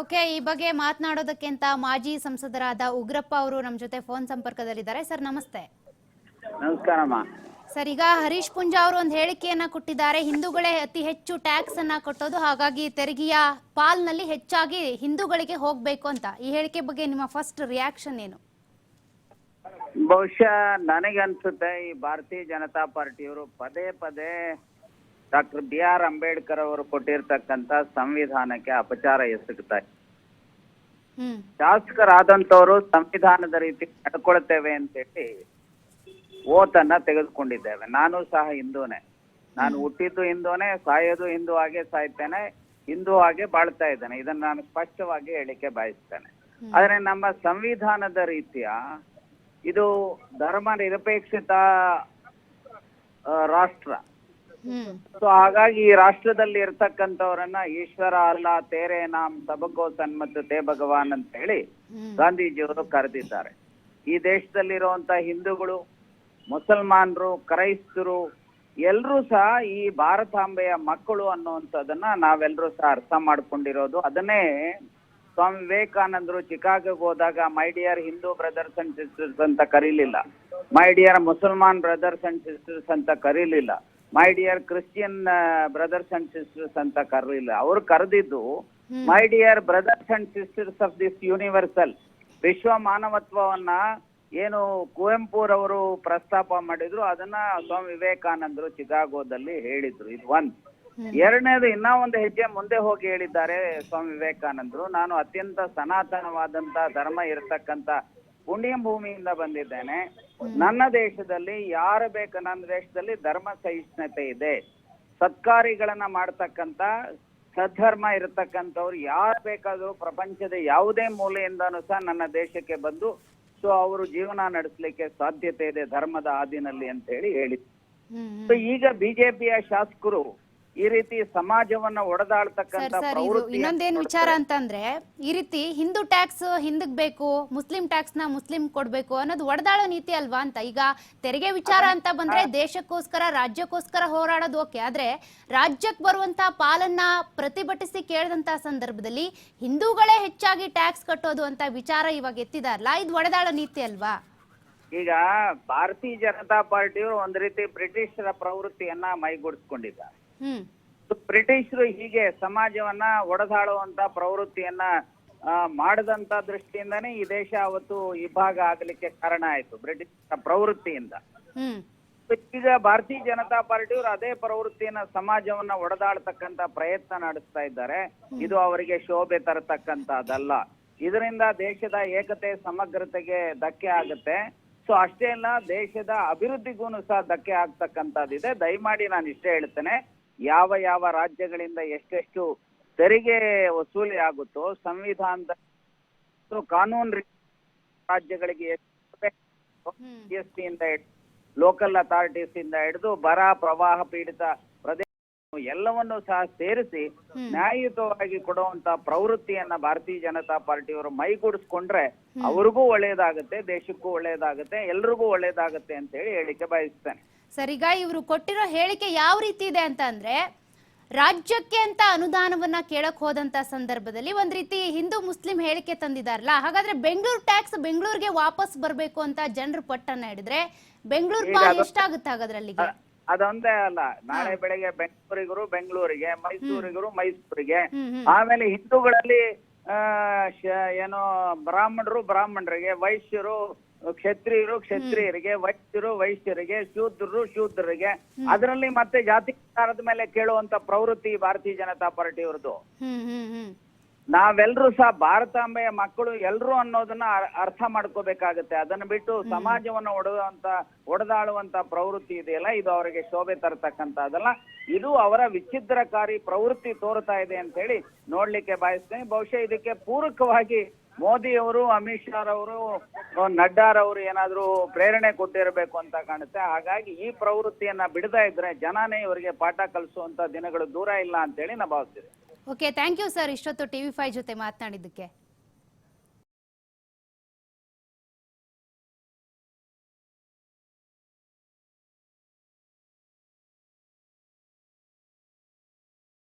Okay ಈ ಬಗ್ಗೆ ಮಾತನಾಡೋದಕ್ಕೆ ಅಂತ ಮಾಜಿ ಸಂಸದರಾದ ಉಗ್ರಪ್ಪ ಅವರು ನಮ್ಮ ಜೊತೆ ಫೋನ್ ಸಂಪರ್ಕದಲ್ಲಿದ್ದಾರೆ. ಸರ್ ನಮಸ್ತೆ. ನಮಸ್ಕಾರಮ್ಮ ಸರ್ ಈಗ ಹರೀಶ್ ಪುಂಜಾ ಅವರು ಒಂದು ಹೇಳಿಕೆಯನ್ನ ಕೊಟ್ಟಿದ್ದಾರೆ. ಹಿಂದೂಗಳೇ ಅತಿ ಹೆಚ್ಚು ಟ್ಯಾಕ್ಸ್ ಅನ್ನ ಕಟ್ಟೋದು ಹಾಗಾಗಿ ತೆರಿಗೆಯ ಪಾಲ್ನಲ್ಲಿ ಹೆಚ್ಚಾಗಿ ಹಿಂದೂಗಳಿಗೆ ಹೋಗ್ಬೇಕು ಅಂತ. ಈ ಹೇಳಿಕೆ ಬಗ್ಗೆ ನಿಮ್ಮ ಫಸ್ಟ್ ರಿಯಾಕ್ಷನ್ ಏನು? ಬಹುಶಃ ನನಗನ್ಸುತ್ತೆ ಈ ಭಾರತೀಯ ಜನತಾ ಪಾರ್ಟಿಯವರು ಪದೇ ಪದೇ ಡಾಕ್ಟರ್ ಬಿ ಆರ್ ಅಂಬೇಡ್ಕರ್ ಅವರು ಕೊಟ್ಟಿರ್ತಕ್ಕಂತ ಸಂವಿಧಾನಕ್ಕೆ ಅಪಚಾರ ಎಸಗುತ್ತಾ. ಶಾಸಕರಾದಂತವರು ಸಂವಿಧಾನದ ರೀತಿ ನಡ್ಕೊಳ್ತೇವೆ ಅಂತೇಳಿ ಓತನ್ನ ತೆಗೆದುಕೊಂಡಿದ್ದೇವೆ. ನಾನು ಸಹ ಹಿಂದೂನೇ. ನಾನು ಹುಟ್ಟಿದ್ದು ಹಿಂದೂನೆ ಸಾಯೋದು ಹಿಂದೂ ಹಾಗೆ ಸಾಯ್ತೇನೆ ಹಿಂದೂ ಹಾಗೆ ಬಾಳ್ತಾ ಇದ್ದೇನೆ. ಇದನ್ನ ನಾನು ಸ್ಪಷ್ಟವಾಗಿ ಹೇಳಿಕೆ ಬಯಸ್ತೇನೆ. ಆದ್ರೆ ನಮ್ಮ ಸಂವಿಧಾನದ ರೀತಿಯ ಇದು ಧರ್ಮ ನಿರಪೇಕ್ಷಿತ ರಾಷ್ಟ್ರ. ಸೊ ಹಾಗಾಗಿ ಈ ರಾಷ್ಟ್ರದಲ್ಲಿ ಇರ್ತಕ್ಕಂಥವರನ್ನ ಈಶ್ವರ ಅಲ್ಲ ತೇರೆ ನಾಮ್ ಸಬಕೋ ಸನ್ಮತ ತೇ ಭಗವಾನ್ ಅಂತ ಹೇಳಿ ಗಾಂಧೀಜಿಯವರು ಕರೆದಿದ್ದಾರೆ. ಈ ದೇಶದಲ್ಲಿರುವಂತ ಹಿಂದೂಗಳು ಮುಸಲ್ಮಾನರು ಕ್ರೈಸ್ತರು ಎಲ್ಲರೂ ಸಹ ಈ ಭಾರತಾಂಬೆಯ ಮಕ್ಕಳು ಅನ್ನುವಂಥದ್ದನ್ನ ನಾವೆಲ್ಲರೂ ಸಹ ಅರ್ಥ ಮಾಡ್ಕೊಂಡಿರೋದು. ಅದನ್ನೇ ಸ್ವಾಮಿ ವಿವೇಕಾನಂದರು ಚಿಕಾಗೋಗೆ ಹೋದಾಗ my dear Hindu brothers and sisters ಅಂತ ಕರೀಲಿಲ್ಲ. ಮೈ ಡಿಯರ್ ಮುಸಲ್ಮಾನ್ ಬ್ರದರ್ಸ್ ಅಂಡ್ ಸಿಸ್ಟರ್ಸ್ ಅಂತ ಕರೀಲಿಲ್ಲ. My dear Christian brothers and sisters ಅಂತ ಕರಲಿಲ್ಲ ಅವ್ರು ಕರೆದಿದ್ದು my dear brothers and sisters of this universal ವಿಶ್ವ ಮಾನವತ್ವವನ್ನ ಏನು ಕುವೆಂಪುರವರು ಪ್ರಸ್ತಾಪ ಮಾಡಿದ್ರು ಅದನ್ನ ಸ್ವಾಮಿ ವಿವೇಕಾನಂದರು ಚಿಕಾಗೋದಲ್ಲಿ ಹೇಳಿದ್ರು. ಇದು ಒಂದ್. ಎರಡನೇದು ಇನ್ನ ಒಂದು ಹೆಜ್ಜೆ ಮುಂದೆ ಹೋಗಿ ಹೇಳಿದ್ದಾರೆ ಸ್ವಾಮಿ ವಿವೇಕಾನಂದರು. ನಾನು ಅತ್ಯಂತ ಸನಾತನವಾದಂತ ಧರ್ಮ ಇರತಕ್ಕಂತ ಪುಣ್ಯ ಭೂಮಿಯಿಂದ ಬಂದಿದ್ದೇನೆ. ನನ್ನ ದೇಶದಲ್ಲಿ ಯಾರು ಬೇಕು ನನ್ನ ದೇಶದಲ್ಲಿ ಧರ್ಮ ಸಹಿಷ್ಣುತೆ ಇದೆ. ಸತ್ಕಾರಿಗಳನ್ನ ಮಾಡ್ತಕ್ಕಂತ ಸದ್ಧರ್ಮ ಇರತಕ್ಕಂಥವ್ರು ಯಾರು ಬೇಕಾದರೂ ಪ್ರಪಂಚದ ಯಾವುದೇ ಮೂಲೆಯಿಂದನೂ ಸಹ ನನ್ನ ದೇಶಕ್ಕೆ ಬಂದು ಸೊ ಅವರು ಜೀವನ ನಡೆಸಲಿಕ್ಕೆ ಸಾಧ್ಯತೆ ಇದೆ ಧರ್ಮದ ಹಾದಿನಲ್ಲಿ ಅಂತ ಹೇಳಿ ಹೇಳಿ ಈಗ ಬಿಜೆಪಿಯ ಶಾಸಕರು ಈ ರೀತಿ ಸಮಾಜವನ್ನ ಒಡೆದಾಡ್ತಕ್ಕಂತ ಸರ್ ಇದು ಇನ್ನೊಂದೇನ್ ವಿಚಾರ ಅಂತಂದ್ರೆ ಈ ರೀತಿ ಹಿಂದೂ ಟ್ಯಾಕ್ಸ್ ಹಿಂದಕ್ ಬೇಕು ಮುಸ್ಲಿಂ ಟ್ಯಾಕ್ಸ್ನ ಮುಸ್ಲಿಂ ಕೊಡ್ಬೇಕು ಅನ್ನೋದು ಒಡೆದಾಳೋ ನೀತಿ ಅಲ್ವಾ ಅಂತ? ಈಗ ತೆರಿಗೆ ವಿಚಾರ ಅಂತ ಬಂದ್ರೆ ದೇಶಕ್ಕೋಸ್ಕರ ರಾಜ್ಯಕ್ಕೋಸ್ಕರ ಹೋರಾಡೋದು ಓಕೆ. ಆದ್ರೆ ರಾಜ್ಯಕ್ಕೆ ಬರುವಂತ ಪಾಲನ್ನ ಪ್ರತಿಭಟಿಸಿ ಕೇಳಿದಂತ ಸಂದರ್ಭದಲ್ಲಿ ಹಿಂದೂಗಳೇ ಹೆಚ್ಚಾಗಿ ಟ್ಯಾಕ್ಸ್ ಕಟ್ಟೋದು ಅಂತ ವಿಚಾರ ಇವಾಗ ಎತ್ತಿದಾರಲ್ಲ ಇದು ಒಡೆದಾಳೋ ನೀತಿ ಅಲ್ವಾ? ಈಗ ಭಾರತೀಯ ಜನತಾ ಪಾರ್ಟಿಯವರು ಒಂದ್ ರೀತಿ ಬ್ರಿಟಿಷರ ಪ್ರವೃತ್ತಿಯನ್ನ ಮೈಗೂಡಿಸ್ಕೊಂಡಿದ್ದಾರೆ. ಬ್ರಿಟಿಷರು ಹೀಗೆ ಸಮಾಜವನ್ನ ಒಡೆದಾಳುವಂತ ಪ್ರವೃತ್ತಿಯನ್ನ ಮಾಡದಂತ ದೃಷ್ಟಿಯಿಂದಾನೇ ಈ ದೇಶ ಅವತ್ತು ವಿಭಾಗ ಆಗಲಿಕ್ಕೆ ಕಾರಣ ಆಯ್ತು ಬ್ರಿಟಿಷ್ ಪ್ರವೃತ್ತಿಯಿಂದ. ಈಗ ಭಾರತೀಯ ಜನತಾ ಪಾರ್ಟಿಯವರು ಅದೇ ಪ್ರವೃತ್ತಿಯನ್ನ ಸಮಾಜವನ್ನ ಒಡೆದಾಡ್ತಕ್ಕಂತ ಪ್ರಯತ್ನ ನಡೆಸ್ತಾ ಇದ್ದಾರೆ. ಇದು ಅವರಿಗೆ ಶೋಭೆ ತರತಕ್ಕಂತದಲ್ಲ ಇದರಿಂದ ದೇಶದ ಏಕತೆ ಸಮಗ್ರತೆಗೆ ಧಕ್ಕೆ ಆಗುತ್ತೆ. ಸೊ ಅಷ್ಟೇ ಅಲ್ಲ ದೇಶದ ಅಭಿವೃದ್ಧಿಗೂ ಸಹ ಧಕ್ಕೆ ಆಗ್ತಕ್ಕಂಥದ್ದಿದೆ ದಯಮಾಡಿ ನಾನು ಇಷ್ಟೇ ಹೇಳ್ತೇನೆ. ಯಾವ ಯಾವ ರಾಜ್ಯಗಳಿಂದ ಎಷ್ಟೆಷ್ಟು ತೆರಿಗೆ ವಸೂಲಿ ಆಗುತ್ತೋ ಸಂವಿಧಾನದ ಕಾನೂನು ರಾಜ್ಯಗಳಿಗೆ ಜಿ ಎಸ್ ಟಿಯಿಂದ ಲೋಕಲ್ ಅಥಾರಿಟೀಸ್ ಇಂದ ಹಿಡಿದು ಬರ ಪ್ರವಾಹ ಪೀಡಿತ ಪ್ರದೇಶ ಎಲ್ಲವನ್ನು ಸಹ ಸೇರಿಸಿ. ನ್ಯಾಯಯುತವಾಗಿ ಕೊಡುವಂತ ಪ್ರವೃತ್ತಿಯನ್ನ ಭಾರತೀಯ ಜನತಾ ಪಾರ್ಟಿಯವರು ಮೈಗೂಡಿಸ್ಕೊಂಡ್ರೆ ಅವ್ರಿಗೂ ಒಳ್ಳೇದಾಗುತ್ತೆ ದೇಶಕ್ಕೂ ಒಳ್ಳೇದಾಗುತ್ತೆ ಎಲ್ರಿಗೂ ಒಳ್ಳೇದಾಗುತ್ತೆ ಅಂತ ಹೇಳಿ ಹೇಳಿಕೆ ಬಯಸ್ತೇನೆ. ಸರ್ ಈಗ ಇವರು ಕೊಟ್ಟಿರೋ ಹೇಳಿಕೆ ಯಾವ ರೀತಿ ಇದೆ ಅಂತ ಅಂದ್ರೆ ರಾಜ್ಯಕ್ಕೆ ಅಂತ ಅನುದಾನವನ್ನ ಕೇಳಕ್ ಹೋದಂತ ಸಂದರ್ಭದಲ್ಲಿ ಒಂದ್ ರೀತಿ ಹಿಂದೂ ಮುಸ್ಲಿಂ ಹೇಳಿಕೆ ತಂದಿದಾರಲ್ಲ ಹಾಗಾದ್ರೆ ಬೆಂಗಳೂರು ಟ್ಯಾಕ್ಸ್ ಬೆಂಗಳೂರಿಗೆ ವಾಪಸ್ ಬರಬೇಕು ಅಂತ ಜನರು ಪಟ್ಟನ್ನ ಹಿಡಿದ್ರೆ ಬೆಂಗಳೂರು ಪಾಲ್ ಎಷ್ಟಾಗುತ್ತೆ ಹಾಗಾದ್ರೆ ಅಲ್ಲಿಗೆ ಅದೊಂದೇ ಅಲ್ಲ. ನಾಳೆ ಬೆಳಗ್ಗೆ ಬೆಂಗಳೂರಿಗರು ಬೆಂಗಳೂರಿಗೆ ಮೈಸೂರಿಗರು ಮೈಸೂರಿಗೆ. ಆಮೇಲೆ ಹಿಂದೂಗಳಲ್ಲಿ ಏನು ಬ್ರಾಹ್ಮಣರು ಬ್ರಾಹ್ಮಣರಿಗೆ ವೈಶ್ಯರು ಕ್ಷತ್ರಿಯರು ಕ್ಷತ್ರಿಯರಿಗೆ ವೈಶ್ಯರು ವೈಶ್ಯರಿಗೆ ಶೂದ್ರರು ಶೂದ್ರರಿಗೆ. ಅದರಲ್ಲಿ ಮತ್ತೆ ಜಾತಿ ಮೇಲೆ ಕೇಳುವಂತ ಪ್ರವೃತ್ತಿ ಭಾರತೀಯ ಜನತಾ ಪಾರ್ಟಿಯವ್ರದ್ದು ಹ್ಮ್. ನಾವೆಲ್ಲರೂ ಸಹ ಭಾರತಾಂಬೆಯ ಮಕ್ಕಳು ಎಲ್ರು ಅನ್ನೋದನ್ನ ಅರ್ಥ ಮಾಡ್ಕೋಬೇಕಾಗತ್ತೆ. ಅದನ್ನ ಬಿಟ್ಟು ಸಮಾಜವನ್ನ ಒಡೆದಂತ ಒಡೆದಾಳುವಂತ ಪ್ರವೃತ್ತಿ ಇದೆಯಲ್ಲ ಇದು ಅವರಿಗೆ ಶೋಭೆ ತರತಕ್ಕಂತದಲ್ಲ ಇದು ಅವರ ವಿಚ್ಛಿದ್ರಕಾರಿ ಪ್ರವೃತ್ತಿ ತೋರ್ತಾ ಇದೆ ಅಂತ ಹೇಳಿ ನೋಡ್ಲಿಕ್ಕೆ ಬಯಸ್ತೇನೆ. ಬಹುಶಃ ಇದಕ್ಕೆ ಪೂರಕವಾಗಿ ಮೋದಿ ಅವರು ಅಮಿತ್ ಶಾ ನಡ್ಡಾರ್ ಅವರು ಏನಾದ್ರೂ ಪ್ರೇರಣೆ ಕೊಟ್ಟಿರಬೇಕು ಅಂತ ಕಾಣುತ್ತೆ. ಹಾಗಾಗಿ ಈ ಪ್ರವೃತ್ತಿಯನ್ನ ಬಿಡದ ಇದ್ರೆ ಜನನೇ ಇವರಿಗೆ ಪಾಠ ಕಲಿಸುವಂತ ದಿನಗಳು ದೂರ ಇಲ್ಲ ಅಂತ ಹೇಳಿ ನಾ ಭಾವಿಸ್ತೀನಿ. ಓಕೆ ಥ್ಯಾಂಕ್ ಯು ಸರ್ ಇಷ್ಟೊತ್ತು ಟಿವಿ ಫೈವ್ ಜೊತೆ ಮಾತನಾಡಿದ್ದಕ್ಕೆ.